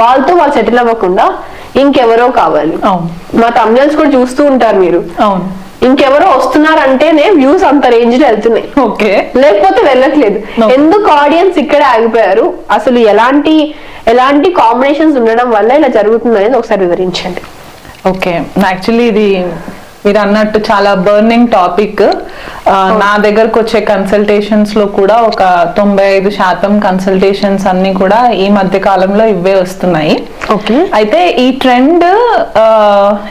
వాళ్ళతో వాళ్ళు సెటిల్ అవ్వకుండా ఇంకెవరో కావాలి. మా తమిళస్ కూడా చూస్తూ ఉంటారు మీరు. అవును. ఇంకెవరో వస్తున్నారంటేనే వ్యూస్ అంత రేంజ్లో వెళ్తున్నాయి. ఓకే. లేకపోతే వెళ్ళట్లేదు. ఎందుకు ఆడియన్స్ ఇక్కడే ఆగిపోయారు? అసలు ఎలాంటి ఎలాంటి కాంబినేషన్స్ ఉండడం వల్ల ఇలా జరుగుతుంది అనేది ఒకసారి వివరించండి. ఓకే. యాక్చువల్లీ ఇది మీరు అన్నట్టు చాలా బర్నింగ్ టాపిక్ నా దగ్గరకు వచ్చే కన్సల్టేషన్స్లో కూడా ఒక తొంభై ఐదు శాతం కన్సల్టేషన్స్ అన్ని కూడా ఈ మధ్య కాలంలో ఇవే వస్తున్నాయి. ఓకే. అయితే ఈ ట్రెండ్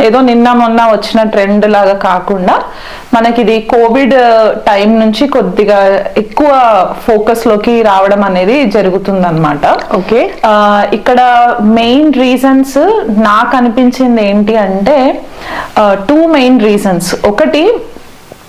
ఏదో నిన్న మొన్న వచ్చిన ట్రెండ్ లాగా కాకుండా మనకి ఇది కోవిడ్ టైం నుంచి కొద్దిగా ఎక్కువ ఫోకస్లోకి రావడం అనేది జరుగుతుందన్నమాట. ఓకే. ఇక్కడ మెయిన్ రీజన్స్ నాకు అనిపించింది ఏంటి అంటే టూ మెయిన్ రీజన్స్. ఒకటి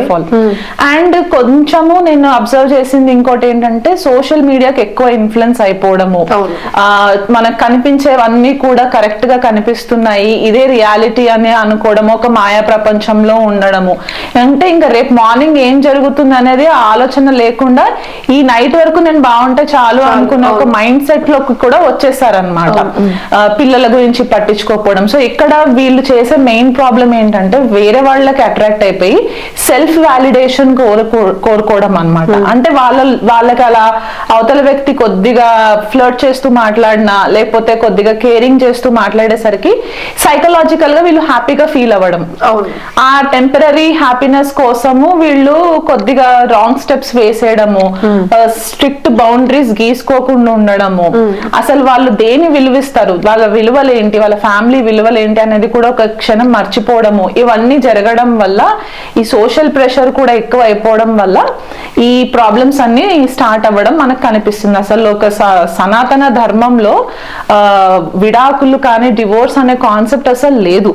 ఆఫ్ ఆల్ అండ్ కొంచెము నేను అబ్జర్వ్ చేసింది ఇంకోటి ఏంటంటే సోషల్ మీడియాకి ఎక్కువ ఇన్ఫ్లుయెన్స్ అయిపోవడము. మనకు కనిపించేవన్నీ కూడా కరెక్ట్గా కనిపిస్తున్నాయి. ఇదే రియాలిటీ అని అనుకోవడము ఒక మాయా ప్రపంచంలో ఉండడము. అంటే ఇంకా రేపు మార్నింగ్ ఏం జరుగుతుంది అనేది ఆలోచన లేకుండా ఈ నైట్ వరకు నేను బాగుంటే చాలు అనుకునే ఒక మైండ్ సెట్లోకి కూడా వచ్చేసారనమాట పిల్లల గురించి పట్టించుకోకపోవడం. సో ఇక్కడ వీళ్ళు చేసే మెయిన్ ప్రాబ్లం ఏంటంటే వేరే వాళ్ళకి అట్రాక్ట్ అయిపోయి సెల్ఫ్ వాలిడేషన్ కోరుకో కోరుకోవడం అనమాట అంటే వాళ్ళ వాళ్ళకి అలా అవతల వ్యక్తి కొద్దిగా ఫ్లర్ట్ చేస్తూ మాట్లాడినా లేకపోతే కొద్దిగా కేరింగ్ చేస్తూ మాట్లాడేసరికి సైకలాజికల్గా వీళ్ళు హ్యాపీగా ఫీల్ అవ్వడం. ఆ టెంపరీ హ్యాపీనెస్ కోసము వీళ్ళు కొద్దిగా రాంగ్ స్టెప్స్ వేసేయడము స్ట్రిక్ట్ బౌండరీస్ గీసుకోకుండా ఉండడము. అసలు వాళ్ళు దేని విలువిస్తారు? వాళ్ళ విలువలు ఏంటి వాళ్ళ ఫ్యామిలీ విలువలు ఏంటి అనేది కూడా ఒక క్షణం మర్చిపోవడము. ఇవన్నీ జరగడం వల్ల ఈ సోషల్ ప్రెషర్ కూడా ఎక్కువ అయిపోవడం వల్ల ఈ ప్రాబ్లమ్స్ అన్ని స్టార్ట్ అవ్వడం మనకు కనిపిస్తుంది. అసలు ఒక స- సనాతన ధర్మంలో ఆ, విడాకులు కానీ డివోర్స్ అనే కాన్సెప్ట్ అసలు లేదు.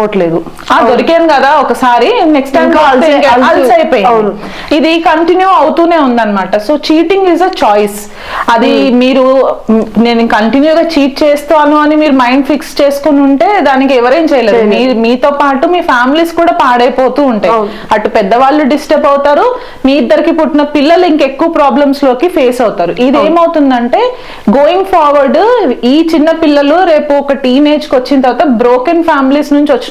ఆ దొరికాను కదా ఒకసారి నెక్స్ట్ టైం. అయిపోయింది ఇది కంటిన్యూ అవుతూనే ఉందన్నమాట. So cheating is a choice అది మీరు మ్, నేను కంటిన్యూగా చీట్ చేస్తాను అని మీరు మైండ్ ఫిక్స్ చేసుకుని ఉంటే దానికి ఎవరేం చేయలేరు. మీ మీతో పాటు మీ ఫ్యామిలీస్ కూడా పాడైపోతూ ఉంటాయి. అటు పెద్దవాళ్ళు డిస్టర్బ్ అవుతారు మీ ఇద్దరికి పుట్టిన పిల్లలు ఇంకెక్కువ ప్రాబ్లమ్స్లోకి ఫేస్ అవుతారు. ఇది ఏమవుతుందంటే గోయింగ్ ఫార్వర్డ్ ఈ చిన్న పిల్లలు రేపు ఒక టీనేజ్కి వచ్చిన తర్వాత బ్రోకెన్ ఫ్యామిలీస్ నుంచి వచ్చిన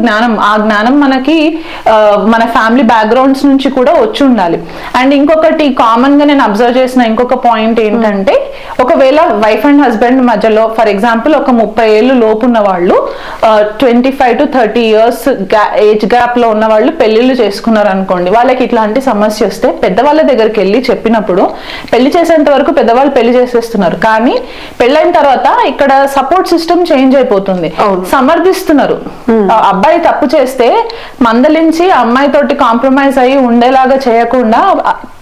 జ్ఞానం. ఆ జ్ఞానం మనకి మన ఫ్యామిలీ బ్యాక్గ్రౌండ్స్ నుంచి కూడా వచ్చి ఉండాలి అండ్ ఇంకొకటి కామన్గా నేను అబ్జర్వ్ చేసిన ఇంకొక పాయింట్ ఏంటంటే ఒకవేళ వైఫ్ అండ్ హస్బెండ్ మధ్యలో ఫర్ ఎగ్జాంపుల్ ఒక ముప్పై ఏళ్ళు లోపు ఉన్న వాళ్ళు twenty five to thirty years age గ్యాప్లో ఉన్న వాళ్ళు పెళ్ళిళ్ళు చేసుకున్నారు అనుకోండి వాళ్ళకి ఇట్లాంటి సమస్య వస్తే పెద్దవాళ్ళ దగ్గరికి వెళ్ళి చెప్పినప్పుడు పెళ్ళి చేసేంత వరకు పెద్దవాళ్ళు పెళ్ళి చేసేస్తున్నారు. కానీ పెళ్ళైన తర్వాత ఇక్కడ సపోర్ట్ సిస్టమ్ చేంజ్ అయిపోతుంది. సమర్థిస్తున్నారు. అబ్బాయి తప్పు చేస్తే మందలించి అమ్మాయి తోటి కాంప్రమైజ్ అయ్యి ఉండేలాగా చేయకుండా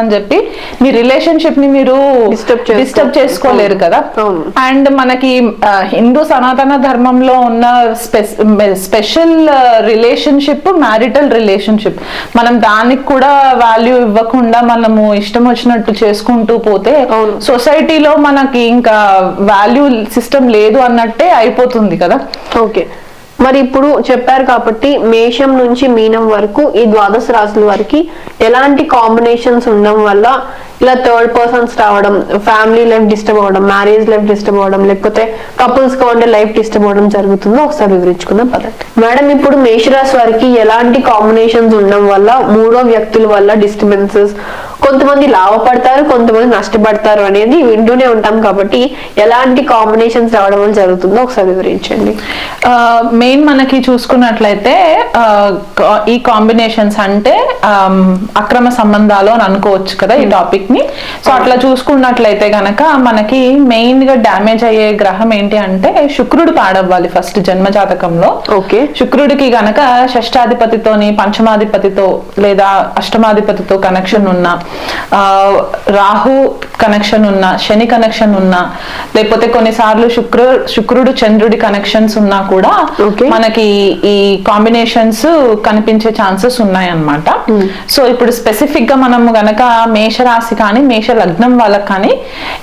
అని చెప్పి మీ రిలేషన్షిప్ని మీరు డిస్టర్బ్ చేసుకోలేరు కదా. అండ్ మనకి హిందూ సనాతన ధర్మంలో ఉన్న స్పెషల్ రిలేషన్షిప్ మ్యారిటల్ రిలేషన్షిప్ మనం దానికి కూడా వాల్యూ ఇవ్వకుండా మనము ఇష్టం వచ్చినట్టు చేసుకుంటూ పోతే. సొసైటీలో మనకి ఇంకా వాల్యూ సిస్టమ్ లేదు అన్నట్టే అయిపోతుంది కదా ఓకే మరి ఇప్పుడు చెప్పారు కాబట్టి మేషం నుంచి మీనం వరకు ఈ ద్వాదశ రాశుల వారికి ఎలాంటి కాంబినేషన్స్ ఉండడం వల్ల ఇలా థర్డ్ పర్సన్స్ రావడం ఫ్యామిలీ లైఫ్ డిస్టర్బ్ అవ్వడం మ్యారేజ్ లైఫ్ డిస్టర్బ్ అవ్వడం లేకపోతే కపుల్స్గా ఉండే లైఫ్ డిస్టర్బ్ అవ్వడం జరుగుతుందో ఒకసారి వివరించుకుందాం పదండి. మేడం ఇప్పుడు మేషరాశి వారికి ఎలాంటి కాంబినేషన్స్ ఉండడం వల్ల మూడో వ్యక్తుల వల్ల డిస్టర్బెన్సెస్ కొంతమంది లాభపడతారు కొంతమంది నష్టపడతారు అనేది వింటూనే ఉంటాం కాబట్టి ఎలాంటి కాంబినేషన్స్ రావడం వల్ల జరుగుతుందో ఒకసారి వివరించండి. మెయిన్ మనకి చూసుకున్నట్లయితే ఈ కాంబినేషన్స్ అంటే అక్రమ సంబంధాలు అని అనుకోవచ్చు కదా ఈ టాపిక్ ని. సో అట్లా చూసుకున్నట్లయితే గనక మనకి మెయిన్గా డ్యామేజ్ అయ్యే గ్రహం ఏంటి అంటే శుక్రుడు పాడవ్వాలి ఫస్ట్ జన్మ జాతకంలో ఓకే. శుక్రుడికి గనక షష్టాధిపతితోని పంచమాధిపతితో లేదా అష్టమాధిపతితో కనెక్షన్ ఉన్న ఆ, రాహు కనెక్షన్ ఉన్న శని కనెక్షన్ ఉన్న లేకపోతే కొన్నిసార్లు శుక్ర శుక్రుడు చంద్రుడి కనెక్షన్స్ ఉన్నా కూడా. మనకి ఈ కాంబినేషన్స్ కనిపించే ఛాన్సెస్ ఉన్నాయన్నమాట. సో ఇప్పుడు స్పెసిఫిక్గా మనము గనక మేషరాశి కానీ మేష లగ్నం వాళ్ళకి కానీ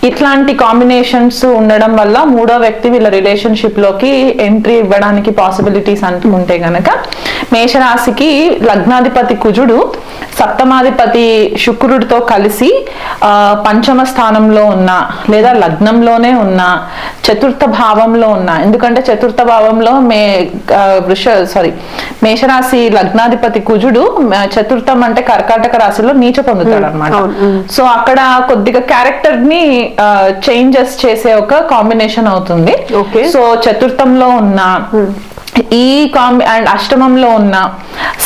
ఇట్లాంటి కాంబినేషన్స్ ఉండడం వల్ల మూడో వ్యక్తి వీళ్ళ రిలేషన్షిప్లోకి ఎంట్రీ ఇవ్వడానికి పాసిబిలిటీస్ అనుకుంటే గనక మేషరాశికి లగ్నాధిపతి కుజుడు సప్తమాధిపతి శుక్రుడితో కలిసి ఆ, పంచమ స్థానంలో ఉన్న లేదా లగ్నంలోనే ఉన్న చతుర్థ భావంలో ఉన్న ఎందుకంటే చతుర్థ భావంలో మే వృష సారీ మేషరాశి లగ్నాధిపతి కుజుడు చతుర్థం అంటే కర్కాటక రాశిలో నీచ పొందుతాడు అనమాట మ్. సో అక్కడ కొద్దిగా క్యారెక్టర్ని చేంజెస్ చేసే ఒక కాంబినేషన్ అవుతుంది. Okay. సో చతుర్థంలో ఉన్న ఈ కాంబి అండ్ అష్టమంలో ఉన్న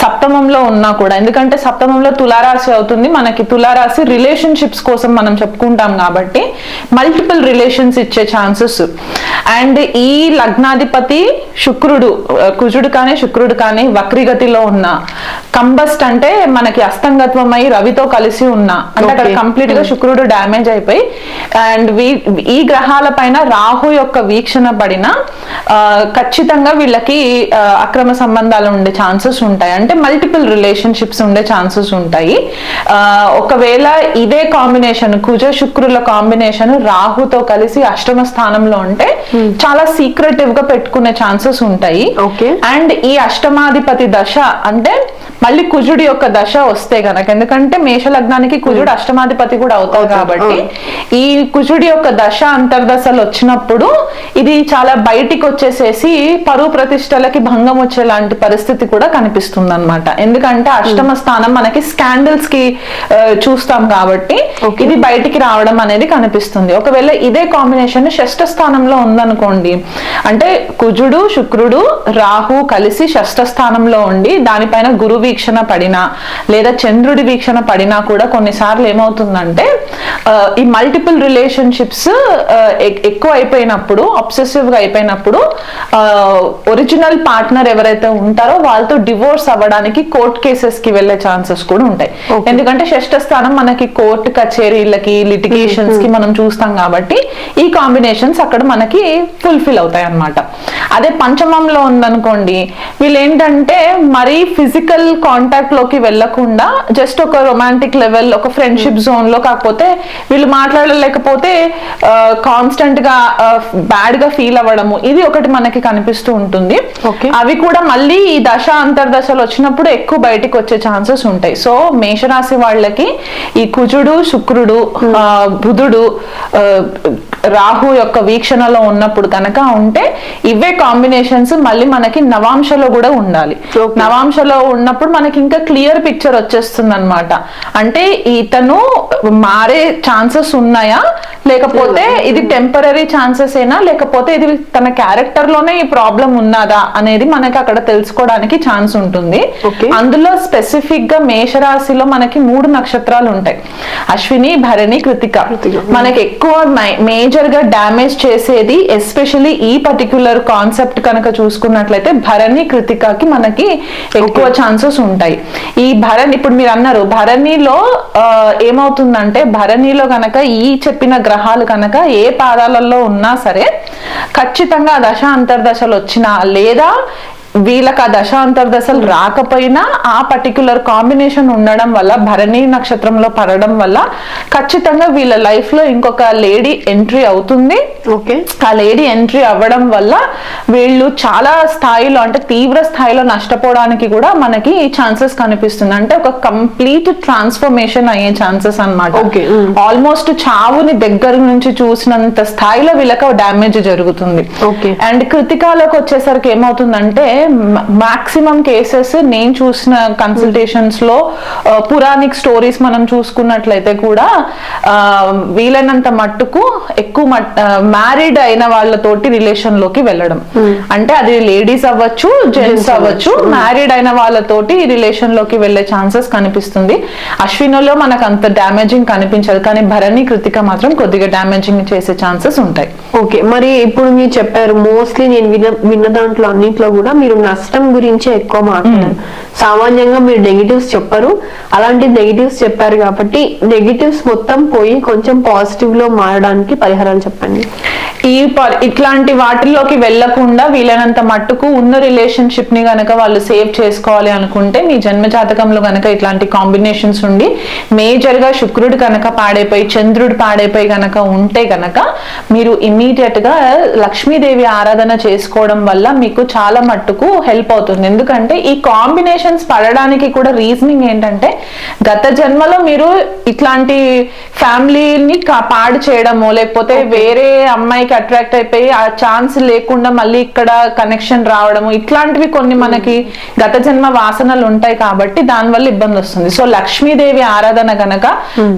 సప్తమంలో ఉన్నా కూడా ఎందుకంటే సప్తమంలో తులారాశి అవుతుంది. మనకి తులారాశి రిలేషన్షిప్స్ కోసం మనం చెప్పుకుంటాం కాబట్టి మల్టిపుల్ రిలేషన్స్ ఇచ్చే ఛాన్సెస్. అండ్ ఈ లగ్నాధిపతి శుక్రుడు కుజుడు కానీ శుక్రుడు కానీ వక్రిగతిలో ఉన్న కంబస్ట్ అంటే మనకి అస్తంగత్వమై రవితో కలిసి ఉన్న అంటే అక్కడ. కంప్లీట్గా శుక్రుడు డ్యామేజ్ అయిపోయి అండ్ ఈ గ్రహాల పైన రాహు యొక్క వీక్షణ పడిన ఖచ్చితంగా వీళ్ళకి అక్రమ సంబంధాలు ఉండే ఛాన్సెస్ ఉంటాయి. అంటే మల్టిపుల్ రిలేషన్షిప్స్ ఉండే ఛాన్సెస్ ఉంటాయి. ఒకవేళ ఇదే కాంబినేషన్ కుజ శుక్రుల కాంబినేషన్ రాహుతో కలిసి అష్టమ స్థానంలో ఉంటే చాలా సీక్రెటివ్గా పెట్టుకునే ఛాన్సెస్ ఉంటాయి Okay. అండ్ ఈ అష్టమాధిపతి దశ అంటే మళ్ళీ కుజుడి యొక్క దశ వస్తే గనక ఎందుకంటే మేష లగ్నానికి కుజుడు అష్టమాధిపతి కూడా అవుతాడు, కాబట్టి ఈ కుజుడి యొక్క దశ అంతర్దశలు వచ్చినప్పుడు ఇది చాలా బయటికి వచ్చేసేసి పరువు ప్రతిష్టలకి భంగం వచ్చేలాంటి పరిస్థితి కూడా కనిపిస్తుంది అనమాట ఎందుకంటే అష్టమ స్థానం మనకి స్కాండల్స్కి చూస్తాం కాబట్టి. ఇది బయటికి రావడం అనేది కనిపిస్తుంది. ఒకవేళ ఇదే కాంబినేషన్ షష్ఠ స్థానంలో ఉందనుకోండి అంటే కుజుడు శుక్రుడు రాహు కలిసి షష్ఠ స్థానంలో ఉండి దానిపైన గురు వీక్షణ పడినా లేదా చంద్రుడి వీక్షణ పడినా కూడా కొన్నిసార్లు ఏమవుతుందంటే ఈ మల్టిపుల్ రిలేషన్షిప్స్ ఎక్కువ అయిపోయినప్పుడు అబ్సెసివ్గా అయిపోయినప్పుడు ఒరిజినల్ పార్ట్నర్ ఎవరైతే ఉంటారో వాళ్ళతో డివోర్స్ అవ్వడానికి కోర్ట్ కేసెస్కి వెళ్ళే ఛాన్సెస్ కూడా ఉంటాయి. ఎందుకంటే షష్ఠ స్థానం మనకి కోర్టు కచేరీలకి లిటిగేషన్స్కి మనం చూస్తాం కాబట్టి ఈ కాంబినేషన్స్ అక్కడ మనకి ఫుల్ఫిల్ అవుతాయి అన్నమాట అదే పంచమంలో ఉందనుకోండి వీళ్ళు ఏంటంటే మరీ ఫిజికల్ కాంటాక్ట్లోకి వెళ్ళకుండా జస్ట్ ఒక రొమాంటిక్ లెవెల్ ఒక ఫ్రెండ్షిప్ జోన్లో కాకపోతే వీళ్ళు మాట్లాడలేకపోతే కాన్స్టెంట్గా బ్యాడ్గా ఫీల్ అవ్వడము ఇది ఒకటి మనకి కనిపిస్తూ ఉంటుంది. అవి కూడా మళ్ళీ ఈ దశ అంతర్దశలు వచ్చినప్పుడు ఎక్కువ బయటికి వచ్చే ఛాన్సెస్ ఉంటాయి. సో మేషరాశి వాళ్ళకి ఈ కుజుడు శుక్రుడు ఆ, బుధుడు రాహు యొక్క వీక్షణలో ఉన్నప్పుడు కనుక ఉంటే ఇవే కాంబినేషన్స్ మళ్ళీ మనకి నవాంశలో కూడా ఉండాలి. నవాంశలో ఉన్నప్పుడు మనకి ఇంకా క్లియర్ పిక్చర్ వచ్చేస్తుంది అనమాట అంటే ఇతను మారే ఛాన్సెస్ ఉన్నాయా? లేకపోతే ఇది టెంపరీ ఛాన్సెస్ ఏనా? లేకపోతే ఇది తన క్యారెక్టర్లోనే ఈ ప్రాబ్లం ఉన్నదా అనేది మనకి అక్కడ తెలుసుకోవడానికి ఛాన్స్ ఉంటుంది. అందులో స్పెసిఫిక్గా మేషరాశిలో మనకి మూడు నక్షత్రాలు ఉంటాయి. అశ్విని భరణి కృతిక. మనకి ఎక్కువ మేజర్గా డ్యామేజ్ చేసేది ఎస్పెషల్లీ ఈ పర్టిక్యులర్ కాన్సెప్ట్ కనుక చూసుకున్నట్లయితే భరణి కృతికకి మనకి ఎక్కువ ఛాన్సెస్ ఉంటాయి. ఈ భరణి ఇప్పుడు మీరు అన్నారు భరణిలో ఏమవుతుందంటే భరణిలో గనక ఈ చెప్పిన గ్రహాలు కనుక ఏ పాదాలలో ఉన్నా సరే ఖచ్చితంగా దశ అంతర్దశలు వచ్చినా లేదా వీళ్ళకి ఆ దశ అంతర్దశలు రాకపోయినా ఆ పర్టికులర్ కాంబినేషన్ ఉండడం వల్ల భరణి నక్షత్రంలో పడడం వల్ల ఖచ్చితంగా వీళ్ళ లైఫ్లో ఇంకొక లేడీ ఎంట్రీ అవుతుంది ఓకే ఆ లేడీ ఎంట్రీ అవ్వడం వల్ల వీళ్ళు చాలా స్థాయిలో అంటే తీవ్ర స్థాయిలో నష్టపోవడానికి కూడా మనకి ఛాన్సెస్ కనిపిస్తుంది అంటే ఒక కంప్లీట్ ట్రాన్స్ఫర్మేషన్ అయ్యే ఛాన్సెస్. Mm. ఆల్మోస్ట్ చావుని దగ్గర నుంచి చూసినంత స్థాయిలో వీళ్ళకి డ్యామేజ్ జరుగుతుంది. అండ్ కృతికాలకు వచ్చేసరికి ఏమవుతుందంటే మాక్సిమం కేసెస్ నేను చూసిన కన్సల్టేషన్స్లో పురాణిక్ స్టోరీస్ మనం చూసుకున్నట్లయితే కూడా వీలైనంత మట్టుకు ఎక్కువ మ్యారీడ్ అయిన వాళ్ళతోటి రిలేషన్లోకి వెళ్ళడం అంటే అది లేడీస్ అవ్వచ్చు జెంట్స్ అవ్వచ్చు మ్యారీడ్ అయిన వాళ్ళతోటి రిలేషన్లోకి వెళ్ళే ఛాన్సెస్ కనిపిస్తుంది. అశ్వినులో మనకు అంత డ్యామేజింగ్ కనిపించదు కానీ భరణి కృతిక మాత్రం కొద్దిగా డ్యామేజింగ్ చేసే ఛాన్సెస్ ఉంటాయి. ఓకే మరి ఇప్పుడు మీరు చెప్పారు మోస్ట్లీ నేను విన్న విన్న దాంట్లో అన్నింటిలో కూడా మీరు నష్టం గురించే ఎక్కువ మాట్లాడారు. సామాన్యంగా మీరు నెగిటివ్స్ చెప్పరు. అలాంటి నెగిటివ్స్ చెప్పారు కాబట్టి నెగిటివ్స్ మొత్తం పోయి కొంచెం పాజిటివ్లో మారడానికి పరిహారాలు చెప్పండి. ఈ ఇట్లాంటి వాటిల్లోకి వెళ్ళకుండా వీలైనంత మట్టుకు ఉన్న రిలేషన్షిప్ని గనక వాళ్ళు సేవ్ చేసుకోవాలి అనుకుంటే మీ జన్మ జాతకంలో గనక ఇట్లాంటి కాంబినేషన్స్ ఉండి మేజర్గా శుక్రుడు కనుక పాడైపోయి చంద్రుడు పాడైపోయి గనక ఉంటే గనక మీరు ఇమీడియట్గా లక్ష్మీదేవి ఆరాధన చేసుకోవడం వల్ల మీకు చాలా మట్టుకు హెల్ప్ అవుతుంది. ఎందుకంటే ఈ కాంబినేషన్ కాంబినేషన్స్ పడడానికి కూడా రీజనింగ్ ఏంటంటే గత జన్మలో మీరు ఇట్లాంటి ఫ్యామిలీని పాడు చేయడము లేకపోతే వేరే అమ్మాయికి అట్రాక్ట్ అయిపోయి ఆ ఛాన్స్ లేకుండా మళ్ళీ ఇక్కడ కనెక్షన్ రావడము ఇట్లాంటివి కొన్ని మనకి గత జన్మ వాసనలు ఉంటాయి కాబట్టి దానివల్ల ఇబ్బంది వస్తుంది. సో లక్ష్మీదేవి ఆరాధన గనక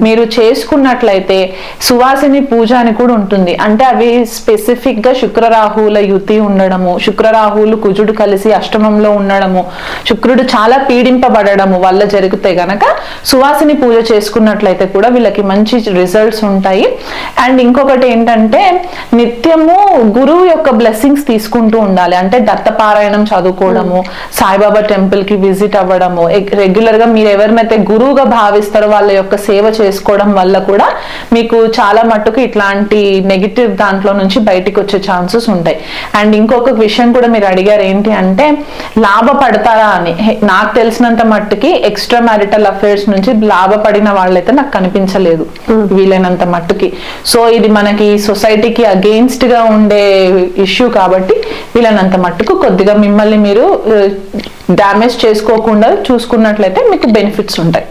మీరు చేసుకున్నట్లయితే సువాసిని పూజ అని కూడా ఉంటుంది. అంటే అవి స్పెసిఫిక్గా శుక్రరాహువుల యుతి ఉండడము శుక్రరాహువులు కుజుడు కలిసి అష్టమంలో ఉండడము శుక్రుడు చాలా పీడింపబడము వల్ల జరిగితే గనక సువాసిని పూజ చేసుకున్నట్లయితే కూడా వీళ్ళకి మంచి రిజల్ట్స్ ఉంటాయి. అండ్ ఇంకొకటి ఏంటంటే నిత్యము గురువు యొక్క బ్లెస్సింగ్స్ తీసుకుంటూ ఉండాలి. అంటే దత్తపారాయణం చదువుకోవడము సాయిబాబా టెంపుల్కి విజిట్ అవ్వడము రెగ్యులర్గా మీరు ఎవరినైతే గురువుగా భావిస్తారో వాళ్ళ యొక్క సేవ చేసుకోవడం వల్ల కూడా మీకు చాలా మట్టుకు ఇట్లాంటి నెగిటివ్ దాంట్లో నుంచి బయటికి వచ్చే ఛాన్సెస్ ఉంటాయి. అండ్ ఇంకొక విషయం కూడా మీరు అడిగారు ఏంటి అంటే లాభపడతారా అని? నాకు తెలిసినంత మట్టుకి ఎక్స్ట్రా మ్యారిటల్ అఫైర్స్ నుంచి లాభపడిన వాళ్ళైతే నాకు కనిపించలేదు. వీలైనంత మట్టుకి. సో ఇది మనకి సొసైటీకి అగెయిన్స్ట్గా ఉండే ఇష్యూ కాబట్టి వీలైనంత మట్టుకు కొద్దిగా మిమ్మల్ని మీరు డ్యామేజ్ చేసుకోకుండా చూసుకున్నట్లయితే మీకు బెనిఫిట్స్ ఉంటాయి.